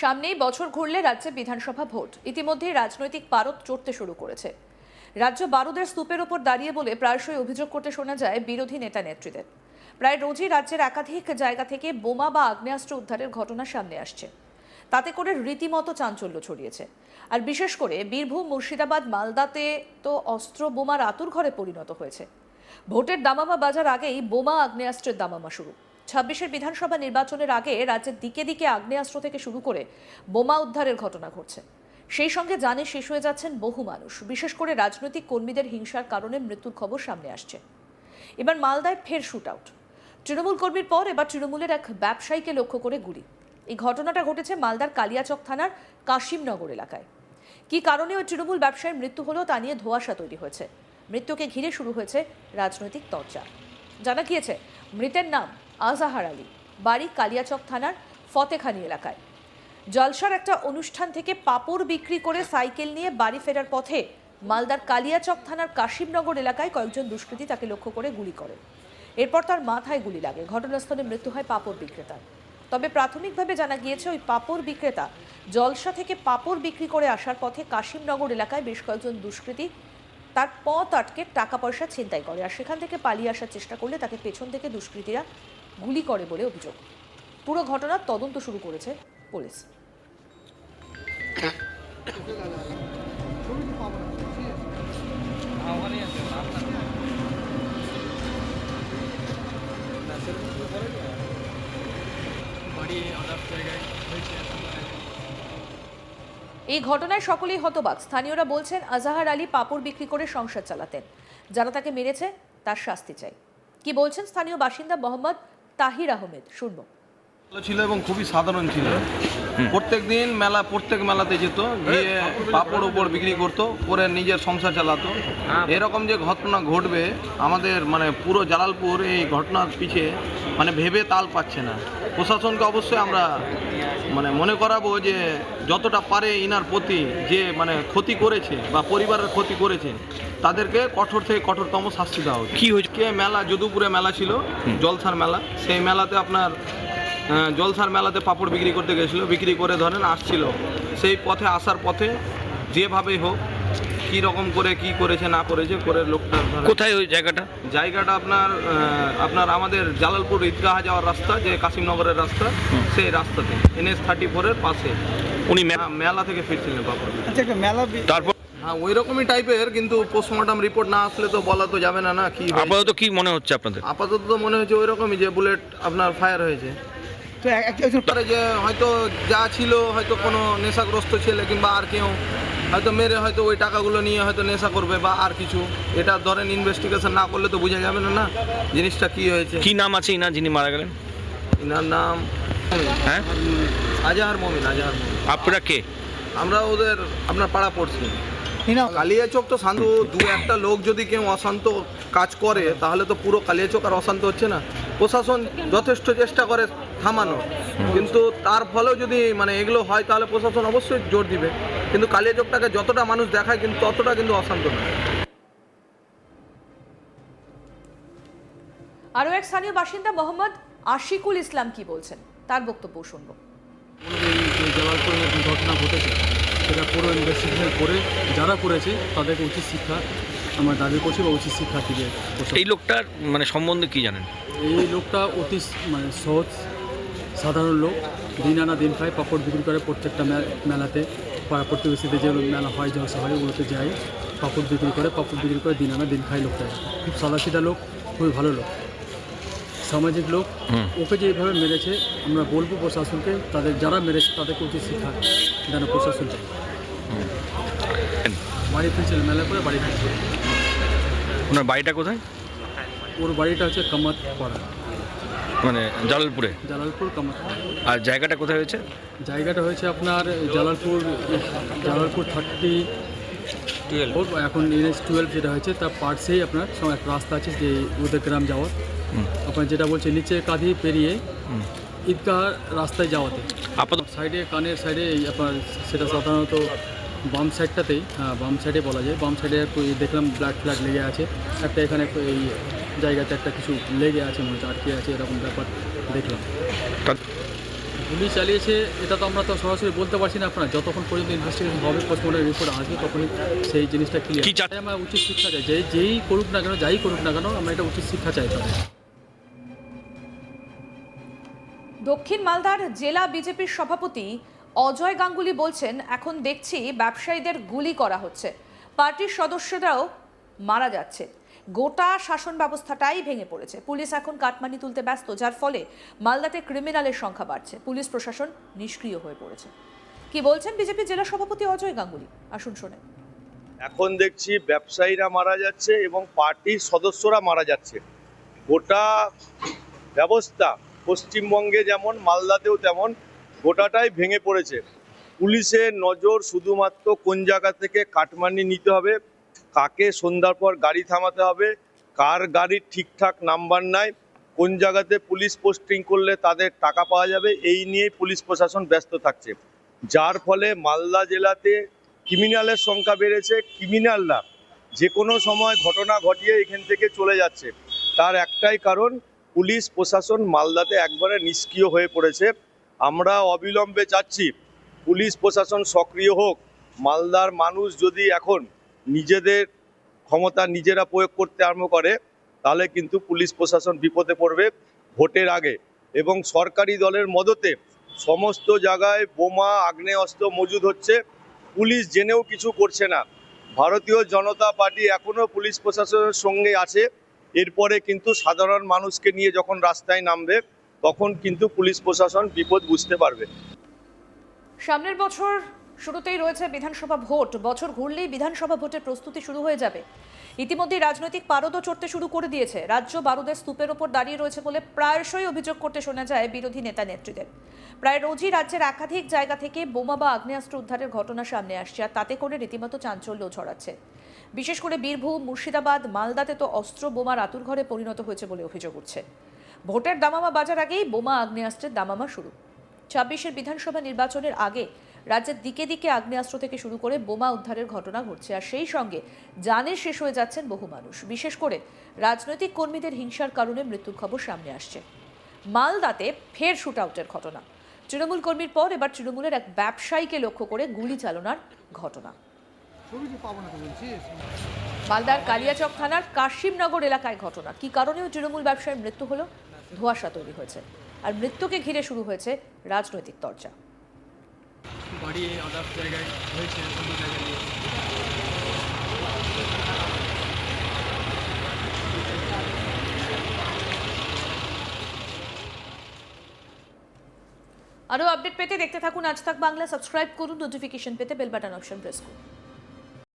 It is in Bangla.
সামনেই বছর ঘুরলে রাজ্যে বিধানসভা ভোট। ইতিমধ্যেই রাজনৈতিক পারদ চড়তে শুরু করেছে। রাজ্য বারুদের স্তূপের ওপর দাঁড়িয়ে বলে প্রায়শই অভিযোগ করতে শোনা যায় বিরোধী নেতা নেত্রীদের প্রায় রোজই রাজ্যের একাধিক জায়গা থেকে বোমা বা আগ্নেয়াস্ত্র উদ্ধারের ঘটনা সামনে আসছে। তাতে করে রীতিমতো চাঞ্চল্য ছড়িয়েছে। আর বিশেষ করে বীরভূম, মুর্শিদাবাদ, মালদাতে তো অস্ত্র বোমার আতুর ঘরে পরিণত হয়েছে। ভোটের দামামা বাজার আগেই বোমা, আগ্নেয়াস্ত্রের দামামা শুরু। ছাব্বিশের বিধানসভা নির্বাচনের আগে রাজ্যের দিকে দিকে আগ্নেয়াস্ত্র থেকে শুরু করে বোমা উদ্ধারের ঘটনা ঘটছে। সেই সঙ্গে জানে শেষ হয়ে যাচ্ছেন বহু মানুষ। বিশেষ করে রাজনৈতিক কর্মীদের হিংসার কারণে মৃত্যুর খবর সামনে আসছে। এবার মালদায় ফের শুট আউট তৃণমূল কর্মীর পর এবার তৃণমূলের এক ব্যবসায়ীকে লক্ষ্য করে গুলি। এই ঘটনাটা ঘটেছে মালদার কালিয়াচক থানার কাশিমনগর এলাকায়। কি কারণে ওই তৃণমূল ব্যবসায়ীর মৃত্যু হলো তা নিয়ে ধোঁয়াশা তৈরি হয়েছে। মৃত্যুকে ঘিরে শুরু হয়েছে রাজনৈতিক চর্চা জানা গিয়েছে, মৃতের নাম আজাহার আলী, বাড়ি কালিয়াচক থানার ফতেখানি এলাকায়। জলসার একটা অনুষ্ঠান থেকে পাপড় বিক্রি করে সাইকেল নিয়ে বাড়ি ফেরার পথে মালদার কালিয়াচক থানার কাশিমনগর এলাকায় কয়েকজন দুষ্কৃতী তাকে লক্ষ্য করে গুলি করে এরপর তার মাথায় গুলি লাগে। ঘটনাস্থলে মৃত্যু হয় পাপড় বিক্রেতার। তবে প্রাথমিকভাবে জানা গিয়েছে, ওই পাপড় বিক্রেতা জলসা থেকে পাপড় বিক্রি করে আসার পথে কাশিমনগর এলাকায় বেশ কয়েকজন দুষ্কৃতী তার পথ আটকে টাকা পয়সা ছিনতাই করে। আর সেখান থেকে পালিয়ে আসার চেষ্টা করলে তাকে পেছন থেকে দুষ্কৃতীরা গুলি করে বলে অভিযোগ। পুরো ঘটনার তদন্ত শুরু করেছে পুলিশ। এই ঘটনায় সকলেই হতবাক। স্থানীয়রা বলছেন, আজাহার আলী পাপড় বিক্রি করে সংসার চালাতেন। যারা তাকে মেরেছে, তার শাস্তি চাই। কি বলছেন স্থানীয় বাসিন্দা মোহাম্মদ তাহির আহমেদ, শুনব। ভালো ছিল এবং খুবই সাধারণ ছিল। প্রত্যেক দিন মেলা, প্রত্যেক মেলাতে যেত, গিয়ে পাপড় উপর বিক্রি করতো, করে নিজের সংসার চালাতো। এরকম যে ঘটনা ঘটবে, আমাদের মানে পুরো জালালপুর এই ঘটনার পিছে মানে ভেবে তাল পাচ্ছে না। প্রশাসনকে অবশ্যই আমরা মানে মনে করাবো যে যতটা পারে ইনার প্রতি যে মানে ক্ষতি করেছে বা পরিবারের ক্ষতি করেছে তাদেরকে কঠোর থেকে কঠোরতম শাস্তি দেওয়া উচিত। কি হয়েছে? কে মেলা যদুপুরে মেলা ছিল জলসার মেলা। সেই মেলাতে আপনার জলসার মেলাতে পাপড় বিক্রি করতে গেছিল। বিক্রি করে ধরেন আসছিল। সেই পথে আসার পথে যেভাবেই হোক কী রকম করে কি করেছে না করেছে করে লোকটা কোথায় ওই জায়গাটা? জায়গাটা আপনার আপনার আমাদের জালালপুর ঈদগাহ যাওয়ার রাস্তা যে কাশিমনগরের রাস্তা সেই রাস্তাতে। এনএস থার্টি ফোরের পাশে। উনি হ্যাঁ, মেলা থেকে ফিরছিলেন বিক্রি। আচ্ছা মেলা তারপর? হ্যাঁ ওই রকমই টাইপের কিন্তু পোস্টমর্টম রিপোর্ট না আসলে তো বলা তো যাবে না না কি আপাতত কি মনে হচ্ছে আপনাদের? আপাতত তো মনে হচ্ছে ওই রকমই যে বুলেট আপনার ফায়ার হয়েছে। তো এক- এক- একজন তারপরে যে হয়তো যা ছিল হয়তো কোনো নেশাগ্রস্ত ছেলে কিংবা আর কেউ হয়তো মেরে হয়তো ওই টাকাগুলো নিয়ে হয়তো নেশা করবে বা আর কিছু। এটা ধরেন ইনভেস্টিগেশন না করলে তো বোঝা যাবে না না জিনিসটা কি হয়েছে। কি নাম আছে ইনা যিনি মারা গেলেন? এনার নাম হ্যাঁ? আজাহার মমিন আজাহার মমিন। আপনারা কে? আমরা ওদের আপনার পাড়া পড়ছি কালিয়াচক তো শান্ত দু একটা লোক যদি কেউ অশান্ত কাজ করে তাহলে তো পুরো কালিয়াচক আর অশান্ত হচ্ছে না। প্রশাসন যথেষ্ট চেষ্টা করে থামানো। কিন্তু তার ফলেও যদি মানে এগুলো হয় তাহলে প্রশাসন অবশ্যই জোর দিবে। কিন্তু কালিয়াচকটাকে যতটা মানুষ দেখায় কিন্তু ততটা কিন্তু অশান্ত নয়। আরও এক স্থানীয় বাসিন্দা মোহাম্মদ আশিকুল ইসলাম কি বলছেন? তার বক্তব্য শুনব। ঘটনা ঘটেছে সেটা পুরো ইনভেস্টিগেশন করে যারা করেছে তাদেরকে উচিত শিক্ষা আমার দাবি করছি বা উচিত শিক্ষা প্রশাসন। এই লোকটার মানে সম্বন্ধে কি জানেন? এই লোকটা অতি মানে সহজ সাধারণ লোক দিন আনা দিন খায় পাপড় বিক্রি করে প্রত্যেকটা মেলাতে। পাড়া প্রতিবেশীতে যে মেলা হয় জলসা হয় ওগুলোতে যায় পাপড় বিক্রি করে পাপড় বিক্রি করে দিন আনা দিন খায় লোকটা। খুব সাদাসিধা লোক খুবই ভালো লোক। সামাজিক লোক ওকে যে এইভাবে মেরেছে আমরা বলব প্রশাসনকে তাদের যারা মেরেছে তাদেরকে উচিত শিক্ষা যেন প্রশাসন। বাড়ি ফিরছিল মেলা করে বাড়ি ফিরছিল। ওনার বাড়িটা কোথায়? ওর বাড়িটা হচ্ছে কামাত পাড়া মানে জালালপুরে? জালালপুর আর জায়গাটা কোথায় হয়েছে? জায়গাটা হয়েছে আপনার জালালপুর জালালপুর থার্টি টুয়েলভ। এখন এনএস টুয়েলভ যেটা হয়েছে তার পার্শ্বেই আপনার একটা রাস্তা আছে যে ওদের গ্রাম যাওয়ার আপনার যেটা বলছে নিচে কাঁধি পেরিয়ে। ঈদগাহ রাস্তায় যাওয়াতে। আপাতত সাইডে কানের সাইডে আপনার সেটা সাধারণত বাম সাইডটাতেই হ্যাঁ বাম সাইডে বলা যায়। বাম সাইডে দেখলাম ব্লাড ফ্লাড লেগে আছে। একটা এখানে এই জায়গাতে একটা কিছু লেগে আছে মনে হচ্ছে আটকে আছে এরকম ব্যাপার দেখলাম। গুলি চালিয়েছে এটা তো আমরা তো সরাসরি বলতে পারছি না আপনার। যতক্ষণ পর্যন্ত ইনভেস্টিগেশন হবে পোস্টমর্টম রিপোর্ট আসবে তখনই সেই জিনিসটা কি ক্লিয়ার আমরা উচিত শিক্ষা চাই। যে যেই করুক না কেন যাই করুক না কেন আমরা এটা উচিত শিক্ষা চাই তাদের। দক্ষিণ মালদার জেলা বিজেপির সভাপতি অজয় গাঙ্গুলি বলছেন, এখন দেখছি ব্যবসায়ীদের গুলি করা হচ্ছে। পার্টির সদস্যরাও মারা যাচ্ছে। গোটা শাসন ব্যবস্থাটাই ভেঙে পড়েছে। পুলিশ এখন কাটমানি তুলতে ব্যস্ত, যার ফলে মালদাতে ক্রিমিনালের সংখ্যা বাড়ছে। পুলিশ প্রশাসন নিষ্ক্রিয় হয়ে পড়েছে। কি বলছেন বিজেপি জেলা সভাপতি অজয় গাঙ্গুলি? আসুন শোনেন এখন দেখছি ব্যবসায়ীরা মারা যাচ্ছে এবং পার্টির সদস্যরা মারা যাচ্ছে। গোটা ব্যবস্থা পশ্চিমবঙ্গে যেমন, মালদাতেও তেমন গোটাটাই ভেঙে পড়েছে। পুলিশের নজর শুধুমাত্র কোন জায়গা থেকে কাটমানি নিতে হবে, কাকে সন্ধ্যার পর গাড়ি থামাতে হবে, কার গাড়ির ঠিকঠাক নাম্বার নাই, কোন জায়গাতে পুলিশ পোস্টিং করলে তাদের টাকা পাওয়া যাবে, এই নিয়েই পুলিশ প্রশাসন ব্যস্ত থাকছে। যার ফলে মালদা জেলাতে ক্রিমিনালের সংখ্যা বেড়েছে, ক্রিমিনালরা যে কোনো সময় ঘটনা ঘটিয়ে এখান থেকে চলে যাচ্ছে। তার একটাই কারণ, পুলিশ প্রশাসন মালদাতে একবারে নিষ্ক্রিয় হয়ে পড়েছে। আমরা অবিলম্বে চাচ্ছি পুলিশ প্রশাসন সক্রিয় হোক। মালদার মানুষ যদি এখন নিজেদের ক্ষমতা নিজেরা প্রয়োগ করতে আরম্ভ করে, তাহলে কিন্তু পুলিশ প্রশাসন বিপদে পড়বে ভোটের আগে। এবং সরকারি দলের মদতে সমস্ত জায়গায় বোমা, আগ্নেয়াস্ত্র মজুদ হচ্ছে। পুলিশ জেনেও কিছু করছে না। ভারতীয় জনতা পার্টি এখনও পুলিশ প্রশাসনের সঙ্গে আছে। এরপরে কিন্তু সাধারণ মানুষকে নিয়ে যখন রাস্তায় নামবে তখন কিন্তু পুলিশ প্রশাসন বিপদ বুঝতে পারবে। সামনের বছর শুরুতেই রয়েছে বিধানসভা ভোট। বছর ঘুরলেই বিধানসভা ভোটের প্রস্তুতি শুরু হয়ে যাবে। ইতিমধ্যেই রাজনৈতিক পারদও চড়তে শুরু করে দিয়েছে। রাজ্য বারুদের স্তূপের ওপর দাঁড়িয়ে রয়েছে বলে প্রায়শই অভিযোগ করতে শোনা যায় বিরোধী নেতা নেত্রীদের। প্রায় রোজই রাজ্যের একাধিক জায়গা থেকে বোমা বা আগ্নেয়াস্ত্র উদ্ধারের ঘটনা সামনে আসছে আর তাতে করে রীতিমতো চাঞ্চল্য ছড়াচ্ছে। বিশেষ করে বীরভূম, মুর্শিদাবাদ, মালদাতে তো অস্ত্র বোমার আতুর ঘরে পরিণত হয়েছে বলে অভিযোগ উঠছে। ভোটের দামামা বাজার আগেই বোমা আগ্নেয়াস্ত্রের দামামা শুরু। ছাব্বিশের বিধানসভা নির্বাচনের আগে রাজ্যের দিকে দিকে আগ্নেয়াস্ত্র থেকে শুরু করে বোমা উদ্ধারের ঘটনা ঘটছে আর সেই সঙ্গে জানে শেষ হয়ে যাচ্ছেন বহু মানুষ। বিশেষ করে রাজনৈতিক কর্মীদের হিংসার কারণে মৃত্যুর খবর সামনে আসছে। মালদাতে ফের শুট আউটের ঘটনা। তৃণমূল কর্মীর পর এবার তৃণমূলের এক ব্যবসায়ীকে লক্ষ্য করে গুলি চালনার ঘটনা। মালদার কালিয়াচক থানার কাশিমনগর এলাকায় ঘটনা। কি কারণেও তৃণমূল ব্যবসায়ীর মৃত্যু হলো? ধোঁয়াশা তৈরি হয়েছে আর মৃত্যুকে ঘিরে শুরু হয়েছে রাজনৈতিক চর্চা বাড়ি জায়গায় হয়েছে আরও আপডেট পেতে দেখতে থাকুন আজ থাক বাংলা সাবস্ক্রাইব করুন নোটিফিকেশন পেতে বেল বাটন অপশন প্রেস করুন।